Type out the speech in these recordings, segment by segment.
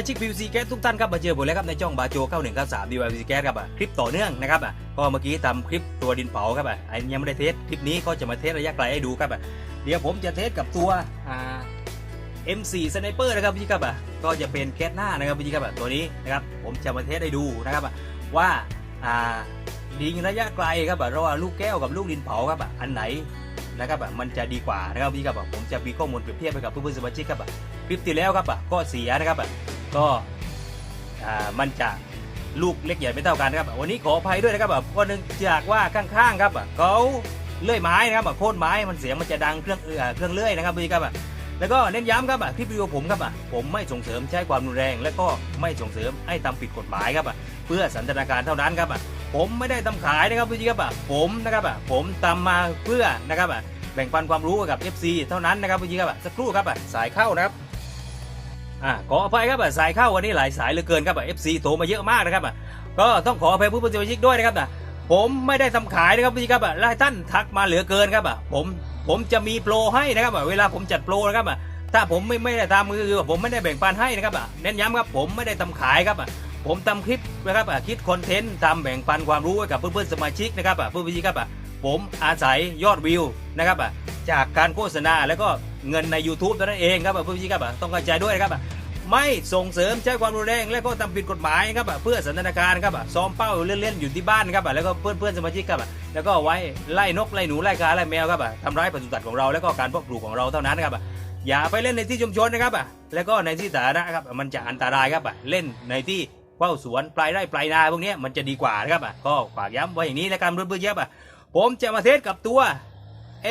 มาชิก PVC แก๊สทุกท่านครับมาเจอผมแล้วครับในช่องบาโจ9193 DYPVC แก๊สครับอะคลิปต่อเนื่องนะครับอะก็เมื่อกี้ทำคลิปตัวดินเผาครับอะไอ้ยังไม่ได้เทสคลิปนี้ก็จะมาเทสระยะไกลให้ดูครับอะเดี๋ยวผมจะเทสกับตัวอ่า M4 Sniper นะครับพี่ครับอะก็จะเป็นแก๊สหน้านะครับพี่ครับอะตัวนี้นะครับผมจะมาเทสให้ดูนะครับอะว่าอ่ายิงระยะไกลครับอะระหว่างลูกแก้วกับลูกดินเผาครับอะอันไหนนะครับอะมันจะดีกว่านะครับพี่ครับอะผมจะมีข้อมูลเปรียบเทียบไปกับเพื่อนๆสมาชิกครับอะคลิปที่แล้วครับอะก็เสียนะครับอะ ก็อ่ามันจะลูกเล็กใหญ่ไม่เท่ากันครับวันนี้ขออภัยด้วยนะครับอะเพราะเนื่งจากว่าข้างๆครับอะเขาเลื่อยไม้นะครับโค่นไม้มันเสียงมันจะดังเครื่องเออเครื่องเลื่อยนะครับพี่ครับแล้วก็เน้นย้ำครับอะคลิปวิดีโอผมครับอะผมไม่ส่งเสริมใช้ความรุนแรง และก็ไม่ส่งเสริมให้ทำผิดกฎหมายครับเพื่อสันทนาการเท่านั้นครับผมไม่ได้ทำขายนะครับพี่ครับผมนะครับผมทำมาเพื่อนะครับแบ่งปันความรู้กับ FC เท่านั้นนะครับพี่ครับสักครู่ครับสายเข้านะครับ อ่าขออภัยครับสายเข้าวันนี้หลายสายเหลือเกินครับอะ FC โทรมาเยอะมากนะครับก็ต้องขออภัยผู้บริโภคด้วยนะครับนะผมไม่ได้ทำขายนะครับพี่ครับอะและท่านทักมาเหลือเกินครับผมผมจะมีโปรให้นะครับเวลาผมจัดโปรนะครับถ้าผมไม่ไม่ได้ทำคือผมไม่ได้แบ่งปันให้นะครับเน้นย้ำครับผมไม่ได้ทำขายครับผมทำคลิปนะครับคิดคอนเทนต์ทำแบ่งปันความรู้ให้กับเพื่อนๆสมาชิกนะครับเพื่อนๆครับ ผมอาศัยยอดวิวนะครับอะจากการโฆษณาแล้วก็เงินใน YouTube เท่านั้นเองครับอะเพื่อนๆครับอะต้องเข้าใจด้วยนะครับอะไม่ส่งเสริมใช้ความรุนแรงและก็ทำผิดกฎหมายครับอะเพื่อสันทนาการครับอะซ้อมเป้าเล่นๆอยู่ที่บ้านครับอะแล้วก็เพื่อนๆสมาชิกครับแล้วก็ไว้ไล่นกไล่หนูไล่กาไล่แมวครับอะทำร้ายปศุสัตว์ของเราแล้วก็การเพาะปลูกของเราเท่านั้นครับอะอย่าไปเล่นในที่ชุมชนนะครับอะแล้วก็ในที่สาธารณะครับมันจะอันตรายครับอะเล่นในที่เป้าสวนปลายไร่ปลายนาพวกนี้มันจะดีกว่านะครับอะก็ฝากย้ำไว้อย่างนี้แล้วกันเพื่อนๆครับอะ ผมจะมาเทสกับตัว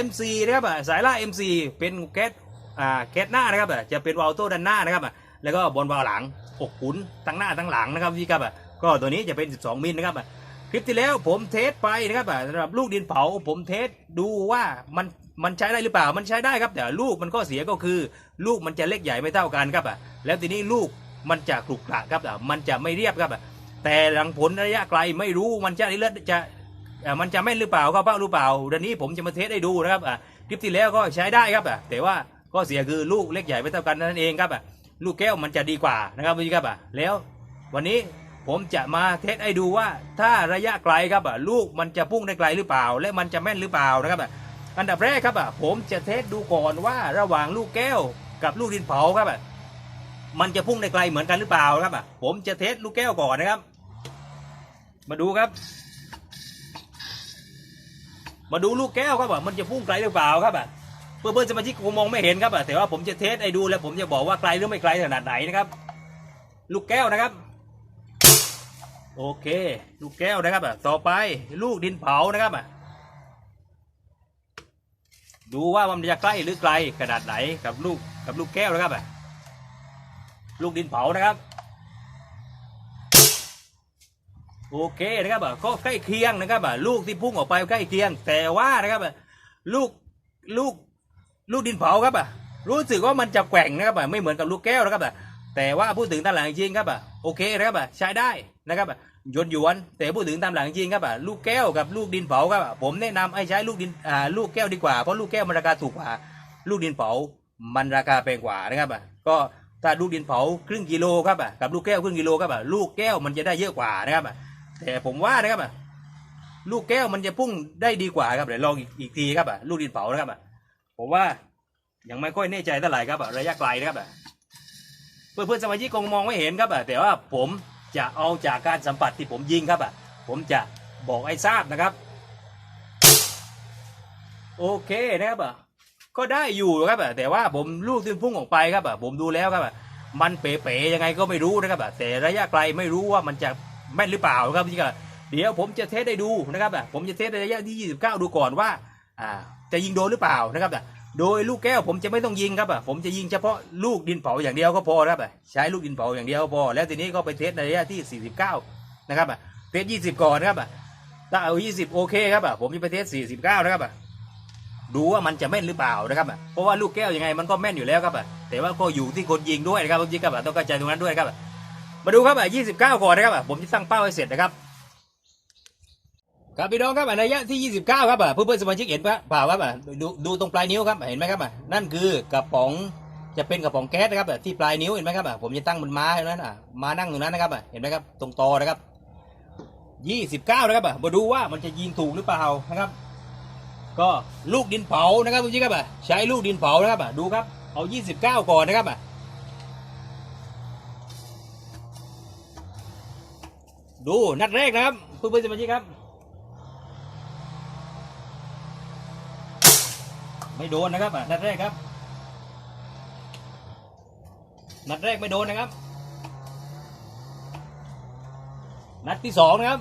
MC นะครับอะสายล่า MC เป็นแก๊สอ่าแก๊สหน้านะครับอะจะเป็นวาล์วโต้ด้านหน้านะครับอะแล้วก็บนวาล์วหลังอกขุนทั้งหน้าทั้งหลังนะครับพี่ครับอะก็ตัวนี้จะเป็น 12 มิลนะครับอะคลิปที่แล้วผมเทสไปนะครับอะสำหรับลูกดินเผาผมเทสดูว่ามันมันใช้ได้หรือเปล่ามันใช้ได้ครับ แต่ลูกมันก็เสียก็คือ ลูกมันจะเล็กใหญ่ไม่เท่ากันครับอะแล้วทีนี้ลูกมันจะกรุกกระครับอะมันจะไม่เรียบครับอะแต่หลังผลระยะไกลไม่รู้มันจะเลือดจะ อะมันจะแม่นหรือเปล่าก็เป้าหรือเปล่าเดี๋ยวนี้ผมจะมาเทสให้ดูนะครับอะคลิปที่แล้วก็ใช้ได้ครับอะแต่ว่าก็เสียคือลูกเล็กใหญ่ไม่เท่ากันนั่นเองครับอะลูกแก้วมันจะดีกว่านะครับพี่ครับอะแล้ววันนี้ผมจะมาเทสให้ดูว่าถ้าระยะไกลครับอะลูกมันจะพุ่งได้ไกลหรือเปล่า และมันจะแม่นหรือเปล่านะครับอะอันดับแรกครับอะผมจะเทสดูก่อนว่าระหว่างลูกแก้วกับลูกดินเผาครับอะมันจะพุ่งได้ไกลเหมือนกันหรือเปล่าครับอะผมจะเทสลูกแก้วก่อนนะครับ มาดูครับ มาดูลูกแก้วครับอะมันจะพุ่งไกลหรือเปล่าครับอะเพื่อนๆสมาชิกคงมองไม่เห็นครับอะแต่ว่าผมจะเทสให้ดูแล้วผมจะบอกว่าไกลหรือไม่ไกลขนาดไหนนะครับ ลูกแก้วนะครับ โอเค ลูกแก้วนะครับอะต่อไปลูกดินเผานะครับอะดูว่ามันจะใกล้หรือไกลขนาดไหนกับลูกกับลูกแก้วนะครับอะลูกดินเผานะครับ โอเคนะครับก็ใกล้เคียงนะครับลูกที่พุ่งออกไปใกล้เคียง แต่ว่านะครับลูกลูกลูกดินเผาครับอะรู้สึกว่ามันจะแกว่งนะครับไม่เหมือนกับลูกแก้วนะครับแต่ว่าพูดถึงตามหลังจริงครับโอเคนะครับใช้ได้นะครับยนหยวนแต่พูดถึงตามหลังจริงครับลูกแก้วกับลูกดินเผาครับผมแนะนำให้ใช้ลูกดินอ่าลูกแก้วดีกว่าเพราะลูกแก้วมันราคาถูกกว่า ลูกดินเผามันราคาแพงกว่านะครับก็ถ้าลูกดินเผาครึ่งกิโลครับกับลูกแก้วครึ่งกิโลครับลูกแก้วมันจะได้เยอะกว่านะครับ แต่ผมว่านะครับอะลูกแก้วมันจะพุ่งได้ดีกว่าครับเดี๋ยวลองอีกอีกทีครับอะลูกดินเผานะครับอะผมว่ายังไม่ค่อยแน่ใจเท่าไหร่ครับอะระยะไกลนะครับอะเพื่อนเพื่อนๆสมาชิกคงมองไม่เห็นครับอะแต่ว่าผมจะเอาจากการสัมผัสที่ผมยิงครับอะผมจะบอกให้ทราบนะครับ โอเคนะครับอะก็ได้อยู่ครับอะแต่ว่าผมลูกที่พุ่งออกไปครับอะผมดูแล้วครับอะมันเป๋ๆยังไงก็ไม่รู้นะครับอะแต่ระยะไกลไม่รู้ว่ามันจะ แม่นหรือเปล่าครับพี่ครับเดี๋ยวผมจะเทสให้ดูนะครับอะผมจะเทสในระยะที่ 29 ดูก่อนว่าอ่าจะยิงโดนหรือเปล่านะครับอะโดยลูกแก้วผมจะไม่ต้องยิงครับอะผมจะยิงเฉพาะลูกดินเผาอย่างเดียวก็พอครับอะใช้ลูกดินเผาอย่างเดียวก็พอ แล้วทีนี้ก็ไปเทสในระยะที่ 49 นะครับอะเทส 20 ก่อนครับอะถ้าเอา 20 โอเคครับอะผมจะไปเทส 49 นะครับอะดูว่ามันจะแม่นหรือเปล่านะครับอะเพราะว่าลูกแก้วยังไงมันก็แม่นอยู่แล้วครับอะแต่ว่าก็อยู่ที่คนยิงด้วยนะครับผมยิงครับต้องเข้าใจตรงนั้นด้วยครับ มาดูครับอะ29ก่อนนะครับอะผมจะตั้งเป้าให้เสร็จนะครับครับพี่น้องครับระยะที่ 29 ครับอะเพื่อนๆสมาชิกเห็นปะเปล่าครับอะดูดูตรงปลายนิ้วครับเห็นไหมครับอะนั่นคือกระป๋องจะเป็นกระป๋องแก๊สนะครับบบที่ปลายนิ้วเห็นไหมครับอะผมจะตั้งบนม้าเห็นไหมอะมานั่งตรงนั้นนะครับอะเห็นไหมครับตรงตอนะครับยี่สิบเก้านะครับอะมาดูว่ามันจะยิงถูกหรือเปล่านะครับ ก็ลูกดินเผานะครับคุณพี่ครับอะใช้ลูกดินเผานะครับอะดูครับเอายี่สิบเก้าก่อนนะครับอะ ดูนัดแรกนะครับเพื่อนๆสมาชิกครับ ไม่โดนนะครับนัดแรกครับ นัดแรกไม่โดนนะครับ นัดที่สองนะครับ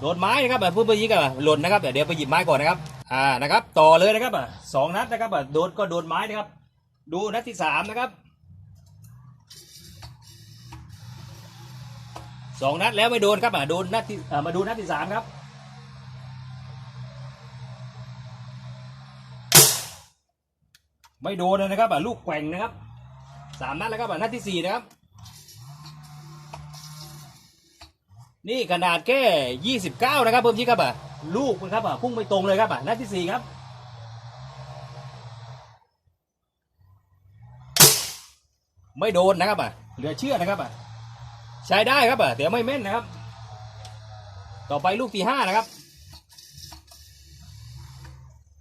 โดนไม้นะครับแบบพูดไปยิงกันหล่นนะครับเดี๋ยวไปหยิบไม้ก่อนนะครับอ่านะครับ ต่อเลยนะครับอะสองนัดนะครับอะโดนก็โดนไม้นะครับ ดูนัดที่สามนะครับ สองนัดแล้วไม่โดนครับอ่โดนนัดที่มาดูนัดที่สามครับ ไม่โดนเลยนะครับอ่ลูกแกว่งนะครับสามนัดแล้วครับนัดที่สี่นะครับ นี่ขนาดแค่ยี่สิบเก้านะครับเพิ่มที่ครับอ่ลูกมันครับอ่พุ่งไปตรงเลยครับอ่นัดที่สี่ครับไม่โดนนะครับอะเหลือเชื่อนะครับอะ ใช้ได้ครับอะแต่ไม่แม่นนะครับ ต่อไปลูกที่ห้านะครับ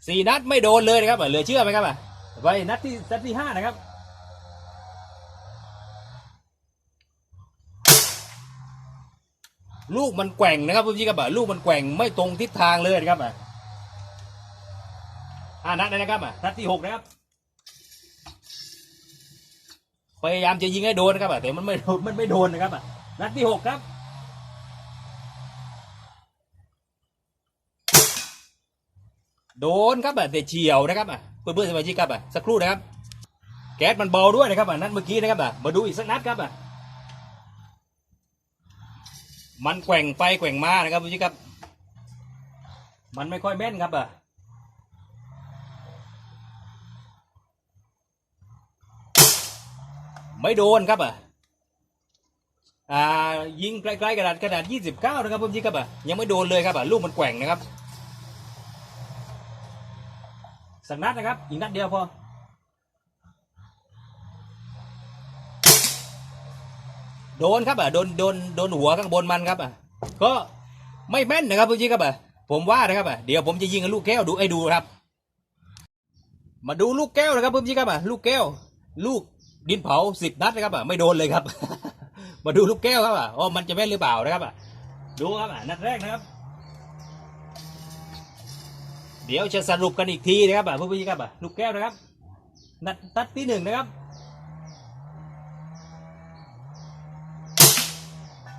สี่นัดไม่โดนเลยนะครับอ่เหลือเชื่อไหมครับอ่ไปนัดที่นัดที่ห้านะครับลูกมันแกว่งนะครับพี่ครับะลูกมันแกว่งไม่ตรงทิศทางเลยนะครับอะห้านัดเลยนะครับอะนัดที่หกนะครับพยายามจะยิงให้โดนนะครับอะแต่มันไม่มันไม่โดนนะครับอะ นัดที่หกครับ โดนครับอะแต่เฉียวนะครับอะเพื่อนเพื่อนๆสมาชิกครับอะสักครู่นะครับ แก๊สมันเบาด้วยนะครับอะนัดเมื่อกี้นะครับอะมาดูอีกสักนัดครับอะมันแกว่งไปแกว่งมานะครับพี่ครับ มันไม่ค่อยแม่นครับอะไม่โดนครับอะ อ่ายิงใกล้ๆกระดาษกระดาษยี่สิบเก้านะครับพี่ครับอะยังไม่โดนเลยครับอะลูกมันแกว่งนะครับสักนัดนะครับอีกนัดเดียวพอโดนครับอะโดนโดนโดนหัวข้างบนมันครับอะก็ไม่แม่นนะครับพี่ครับอะผมว่านะครับอะเดี๋ยวผมจะยิงกับลูกแก้วดูไอ้ดูครับ มาดูลูกแก้วนะครับพี่ครับอะลูกแก้ว ลูกดินเผาสิบนัดนะครับอะไม่โดนเลยครับ มาดูลูกแก้วครับอะว่ามันจะแม่นหรือเปล่านะครับอะดูครับอะนัดแรกนะครับ เดี๋ยวจะสรุปกันอีกทีนะครับอะเพื่อนๆครับอะลูกแก้วนะครับ นัดนัดที่หนึ่งนะครับ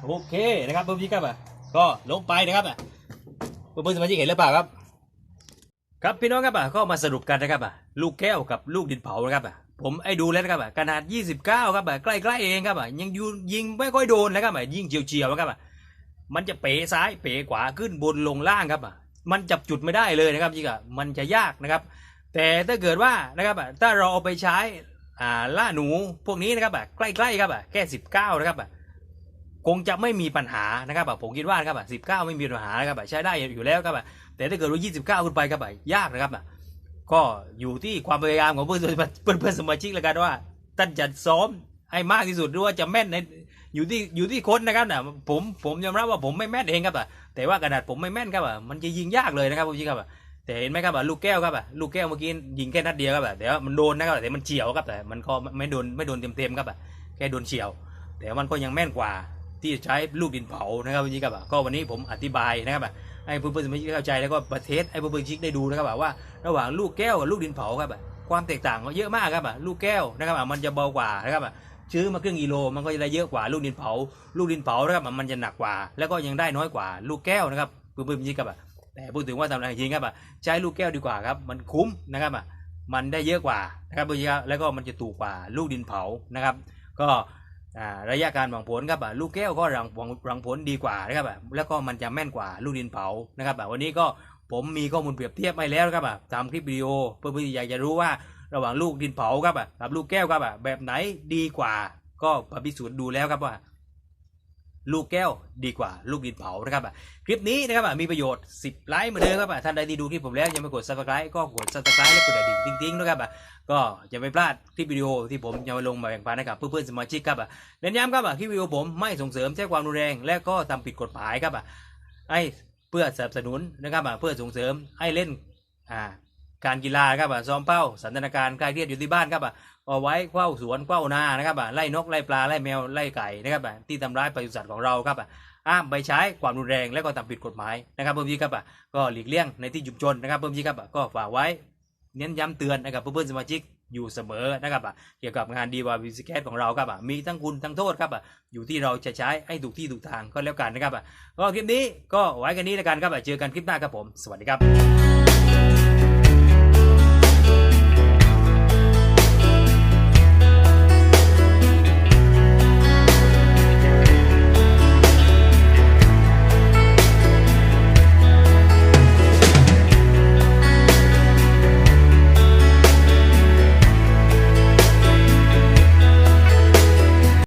โอเคนะครับเพื่อนๆครับอะก็ลงไปนะครับอะเพื่อนๆสมาชิกเห็นหรือเปล่าครับ ครับพี่น้องครับอะก็มาสรุปกันนะครับอะลูกแก้วกับลูกดินเผานะครับอะ ผมไอ้ดูแล้วนะครับขนาด 29 ครับใกล้ๆเองครับยังยูยิงไม่ค่อยโดนนะครับยิงเฉียวๆนะครับมันจะเป๋ซ้ายเป๋ขวาขึ้นบนลงล่างครับมันจับจุดไม่ได้เลยนะครับจริงๆมันจะยากนะครับ แต่ถ้าเกิดว่านะครับถ้าเราเอาไปใช้ล่าหนูพวกนี้นะครับใกล้ๆครับแค่สิบเก้านะครับคงจะไม่มีปัญหานะครับผมคิดว่านะครับสิบเก้าไม่มีปัญหานะครับใช้ได้อยู่แล้วครับแต่ถ้าเกิดว่ายี่สิบเก้าขึ้นไปครับยากนะครับ ก็อยู่ที่ความพยายามของเพื่อนเพื่อนเพื่อนสมาชิกแล้วกันว่าท่านจะซ้อมให้มากที่สุดหรือว่าจะแม่นในอยู่ที่อยู่ที่คนนะครับนะผมผมยอมรับว่าผมไม่แม่นเองครับอะแต่ว่าขนาดผมไม่แม่นครับอะมันจะยิงยากเลยนะครับพี่ครับอะแต่เห็นไหมครับอะลูกแก้วครับอะลูกแก้วเมื่อกี้ยิงแค่นัดเดียวครับอะแต่ว่ามันโดนนะครับแต่มันเฉียวครับแต่มันก็ไม่โดนไม่โดนเต็มๆครับอะแค่โดนเฉียว แต่มันก็ยังแม่นกว่าที่จะใช้ลูกดินเผานะครับพี่ครับอะก็วันนี้ผมอธิบายนะครับอะ ให้เพื่อนๆสมาชิกเข้าใจแล้วก็ประเทศให้เพื่อนๆสมาชิกได้ดูนะครับว่า ระหว่างลูกแก้วกับลูกดินเผาครับความแตกต่างเยอะมากครับลูกแก้วนะครับมันจะเบากว่านะครับชื้อมาครึ่งกิโลมันก็จะได้เยอะกว่าลูกดินเผา ลูกดินเผานะครับมันจะหนักกว่า แล้วก็ยังได้น้อยกว่า ลูกแก้วนะครับเพื่อนๆยิงครับแต่พูดถึงว่าทำอะไรจริงครับใช้ลูกแก้วดีกว่าครับมันคุ้มนะครับมันได้เยอะกว่านะครับเพื่อนๆแล้วก็มันจะถูกกว่าลูกดินเผานะครับ ก็ ระยะการหวังผลครับลูกแก้วก็รังหวังหวังผลดีกว่านะครับแล้วก็มันจะแม่นกว่าลูกดินเผานะครับวันนี้ก็ผมมีข้อมูลเปรียบเทียบไปแล้วครับตามคลิปวิดีโอเพื่อที่อยากจะรู้ว่าระหว่างลูกดินเผาครับกับลูกแก้วครับแบบไหนดีกว่า ก็พิสูจน์ดูแล้วครับว่า ลูกแก้วดีกว่าลูกดินเผานะครับอะคลิปนี้นะครับอะมีประโยชน์ 10 ไลค์เหมือนเดิมครับอะท่านใดที่ดูคลิปผมแล้วยังไม่กด subscribe ก็กด subscribe และกดกระดิ่งติ๊งๆนะครับอะก็อย่าไปพลาดคลิปวิดีโอที่ผมจะมาลงมาแบ่งปันให้กับเพื่อนๆสมาชิกครับอะเน้นย้ำครับอะคลิปวิดีโอผมไม่ส่งเสริมใช้ความรุนแรง และก็ทำผิดกฎหมายครับอะให้เพื่อสนับสนุนนะครับเพื่อส่งเสริมให้เล่นอ่าการกีฬาครับอะซ้อมเป้าสันทนาการคลายเครียดอยู่ที่บ้านครับอะ เอาไว้เฝ้าสวนเฝ้านานะครับอะไล่นกไล่ปลาไล่แมวไล่ไก่นะครับอะที่ทำร้ายปศุสัตว์ของเราครับอะห้ามไปใช้ความรุนแรงและก็ทำผิดกฎหมายนะครับเพิ่มยีครับอะก็หลีกเลี่ยงในที่ชุมชนนะครับเพิ่มยีครับอะก็ฝากไว้เน้นย้ำเตือนนะครับเพื่อนๆสมาชิกอยู่เสมอนะครับอะเกี่ยวกับงานดีวาวิสแกตของเราครับอะมีทั้งคุณทั้งโทษครับอะอยู่ที่เราจะใช้ให้ถูกที่ถูกทางก็แล้วกันนะครับอะก็คลิปนี้ก็ไว้กันนี้แล้วกันครับอะเจอกันคลิปหน้าครับผม สวัสดีครับ